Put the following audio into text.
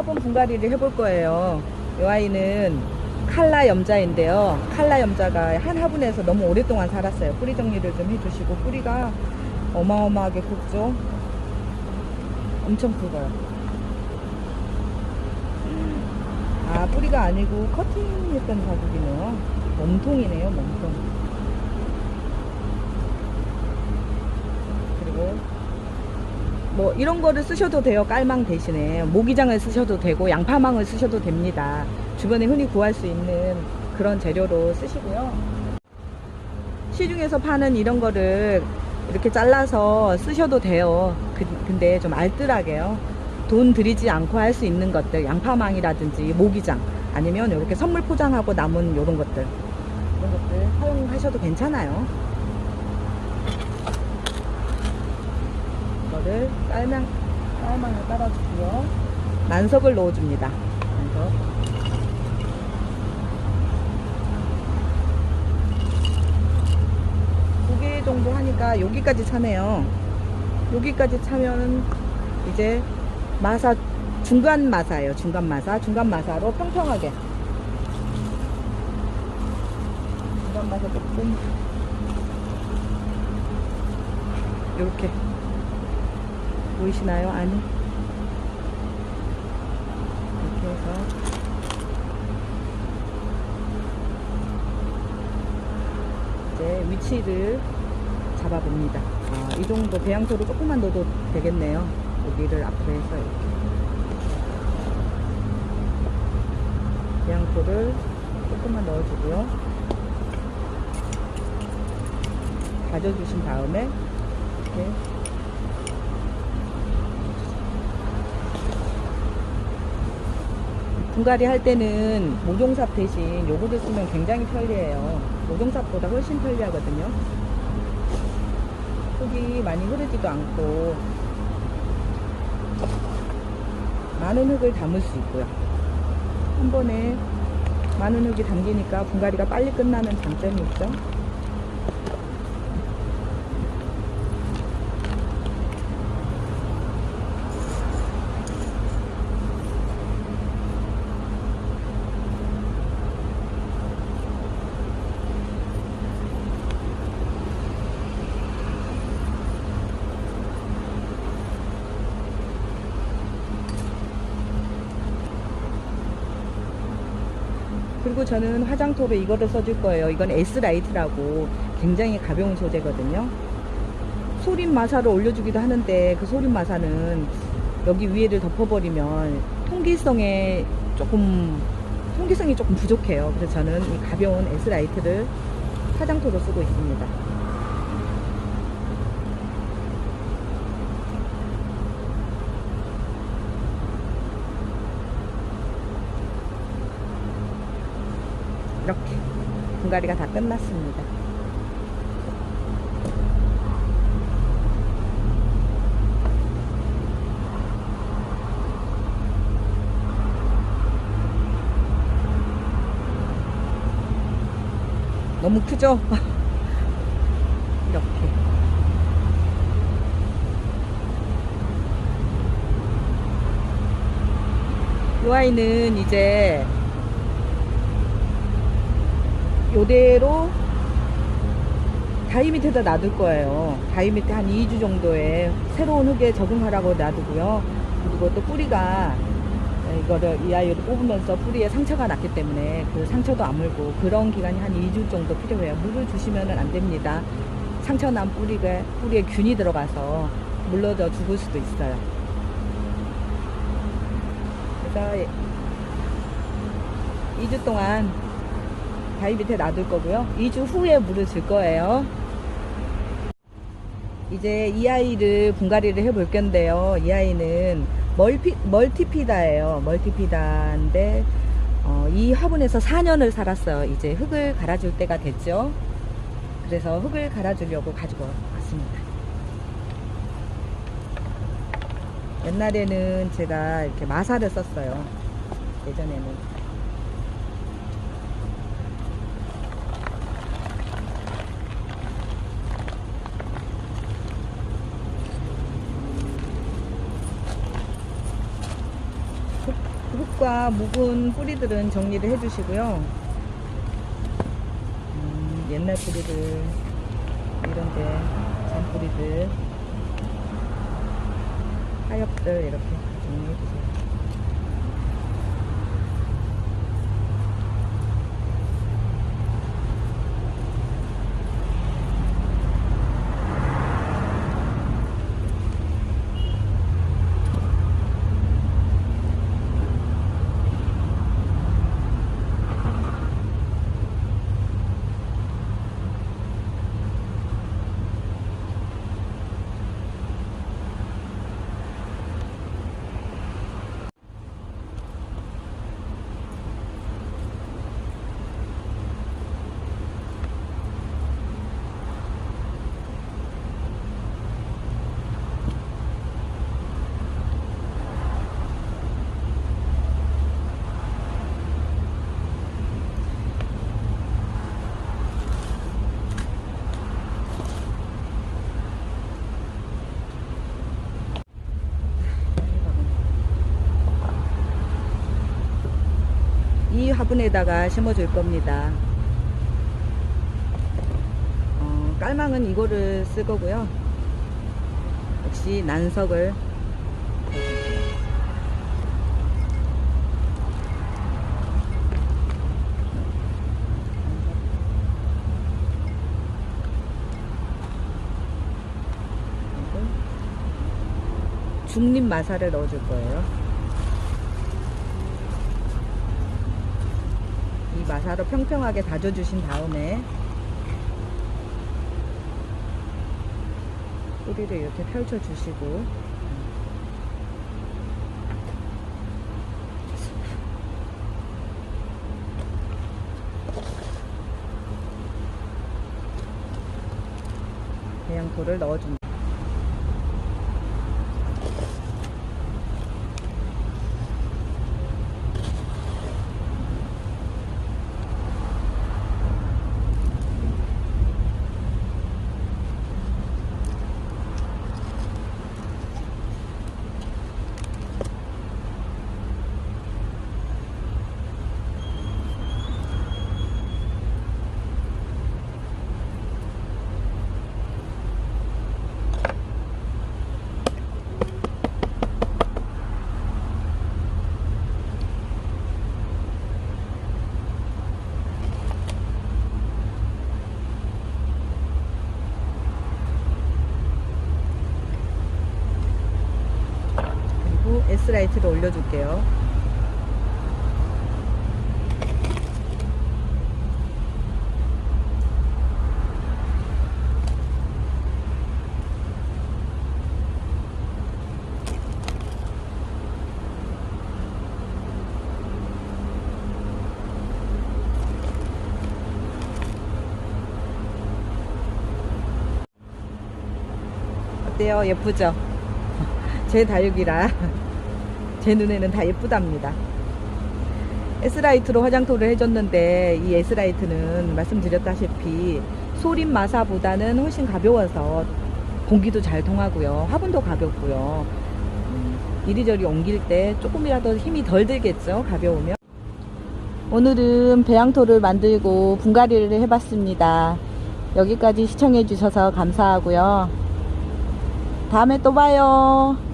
화분 분갈이를 해볼 거예요. 이 아이는 칼라 염자인데요. 칼라 염자가 한 화분에서 너무 오랫동안 살았어요. 뿌리 정리를 좀 해주시고 뿌리가 어마어마하게 굵죠. 엄청 굵어요. 아 뿌리가 아니고 커팅했던 자국이네요. 몸통이네요. 몸통. 그리고 뭐 이런 거를 쓰셔도 돼요. 깔망 대신에 모기장을 쓰셔도 되고 양파망을 쓰셔도 됩니다. 주변에 흔히 구할 수 있는 그런 재료로 쓰시고요. 시중에서 파는 이런 거를 이렇게 잘라서 쓰셔도 돼요. 그- 근데 좀 알뜰하게요. 돈 들이지 않고 할 수 있는 것들, 양파망이라든지 모기장, 아니면 이렇게 선물 포장하고 남은 이런 것들, 이런 것들 사용하셔도 괜찮아요. 거를 깔망, 깔망을 깔아주고요. 만석을 넣어줍니다. 만석. 두 개 정도 하니까 여기까지 차네요. 여기까지 차면 이제 마사 중간 마사예요. 중간 마사. 중간 마사로 평평하게. 중간 마사 조금 이렇게 보이시나요? 안이 이렇게 해서 이제 위치를 잡아봅니다. 아, 이 정도 배양토를 조금만 넣어도 되겠네요. 여기를 앞으로 해서 이렇게 배양토를 조금만 넣어주고요. 다져주신 다음에 이렇게 분갈이 할 때는 모종삽 대신 요거를 쓰면 굉장히 편리해요. 모종삽보다 훨씬 편리하거든요. 흙이 많이 흐르지도 않고 많은 흙을 담을 수 있고요. 한 번에 많은 흙이 담기니까 분갈이가 빨리 끝나는 장점이 있죠. 그리고 저는 화장토로 이거를 써줄 거예요. 이건 S라이트라고 굉장히 가벼운 소재거든요. 소림 마사를 올려주기도 하는데 그 소림 마사는 여기 위에를 덮어버리면 통기성에 조금 통기성이 조금 부족해요. 그래서 저는 이 가벼운 S라이트를 화장토로 쓰고 있습니다. 이렇게 분갈이가 다 끝났습니다. 너무 크죠? 이렇게. 이 아이는 이제 요대로 다이 밑에다 놔둘 거예요. 다이 밑에 한 2주 정도에 새로운 흙에 적응하라고 놔두고요. 그리고 또 뿌리가 이거를 이 아이를 뽑으면서 뿌리에 상처가 났기 때문에 그 상처도 아물고 그런 기간이 한 2주 정도 필요해요. 물을 주시면 안 됩니다. 상처 난 뿌리가, 뿌리에 균이 들어가서 물러져 죽을 수도 있어요. 그래서 2주 동안 바위 밑에 놔둘 거고요. 2주 후에 물을 줄 거예요. 이제 이 아이를 분갈이를 해 볼 건데요. 이 아이는 멀피, 멀티피다예요. 멀티피다인데 어, 이 화분에서 4년을 살았어요. 이제 흙을 갈아줄 때가 됐죠. 그래서 흙을 갈아주려고 가지고 왔습니다. 옛날에는 제가 이렇게 마사를 썼어요. 예전에는. 흙 잎과 묵은 뿌리들은 정리를 해주시고요. 음, 옛날 뿌리들 이런데 잔 뿌리들 하엽들 이렇게 정리해주세요. 이 화분에다가 심어줄 겁니다. 어, 깔망은 이거를 쓸 거고요. 역시 난석을 중립 마사를 넣어줄 거예요. 이 마사로 평평하게 다져주신 다음에 뿌리를 이렇게 펼쳐주시고 배양토를 넣어줍니다. 그리고 S라이트를 올려줄게요. 예쁘죠? 제 다육이라 제 눈에는 다 예쁘답니다. S라이트로 화장토를 해줬는데 이 S라이트는 말씀드렸다시피 소림 마사보다는 훨씬 가벼워서 공기도 잘 통하고요. 화분도 가볍고요. 음, 이리저리 옮길 때 조금이라도 힘이 덜 들겠죠. 가벼우면. 오늘은 배양토를 만들고 분갈이를 해봤습니다. 여기까지 시청해 주셔서 감사하고요. 다음에 또 봐요.